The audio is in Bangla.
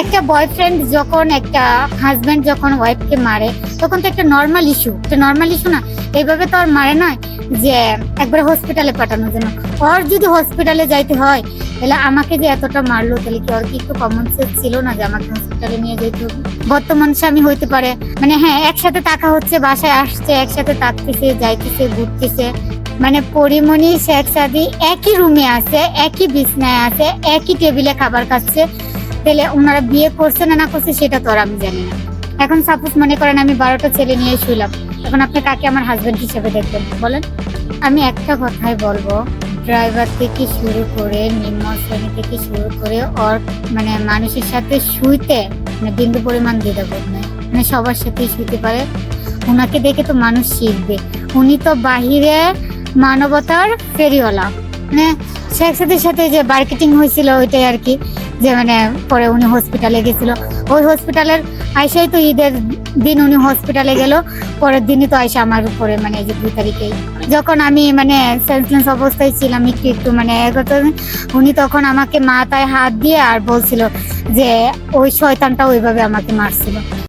একটা বয়ফ্রেন্ড যখন, একটা হাজবেন্ড যখন ওয়াইফকে মারে, তখন তো একটা নর্মাল ইস্যু একটা নর্মাল ইস্যু না, এইভাবে তো আর মারে নয় যে একবার হসপিটালে পাঠানোর জন্য। ওর যদি হসপিটালে যাইতে হয়, তাহলে আমাকে যে এতটা মারলো, তাহলে কি ওর কি একটু কমন সেন্স ছিল না যে আমাকে হসপিটালে নিয়ে যেতে বর্তমান স্বামী হইতে পারে। মানে হ্যাঁ একসাথে টাকা হচ্ছে, বাসায় আসছে, একসাথে থাকতেছে, যাইতেছে, ঘুরতেছে। মানে পরিমণি, শেখ সাদি একই রুমে আছে, একই বিছনায় আছে, একই টেবিলে খাবার খাচ্ছে। তাহলে ওনারা বিয়ে করছে না না করছে সেটা তো আর আমি জানি না। এখন সাপোজ মনে করেন আমি বারোটা ছেলে নিয়ে শুইলাম, এখন আপনি কাকে আমার হাজব্যান্ড হিসেবে দেখবেন? বলেন। আমি একটা কথাই বলব ড্রাইভার থেকে শুরু করে নিম্ন শ্রেণি থেকে শুরু করে ওর মানে মানুষের সাথে শুইতে মানে বিন্দু পরিমাণ দ্বিধাবোধ নেই। মানে সবার সাথেই শুইতে পারে। ওনাকে দেখে তো মানুষ শিখবে। উনি তো বাহিরে মানবতার ফেরিওয়ালা। মানে শেখ সাথীর সাথে যে মার্কেটিং হয়েছিল ওইটাই আর কি, যে মানে পরে উনি হসপিটালে গেছিল। ওই হসপিটালের আইসাই তো ঈদের দিন উনি হসপিটালে গেল, পরের দিনই তো আইসা আমার উপরে মানে যে দুই তারিখেই। যখন আমি মানে সেন্সলেস অবস্থায় ছিলাম, একটু একটু মানে উনি তখন আমাকে মাথায় হাত দিয়ে আর বলছিল যে ওই শয়তানটা ওইভাবে আমাকে মারছিল।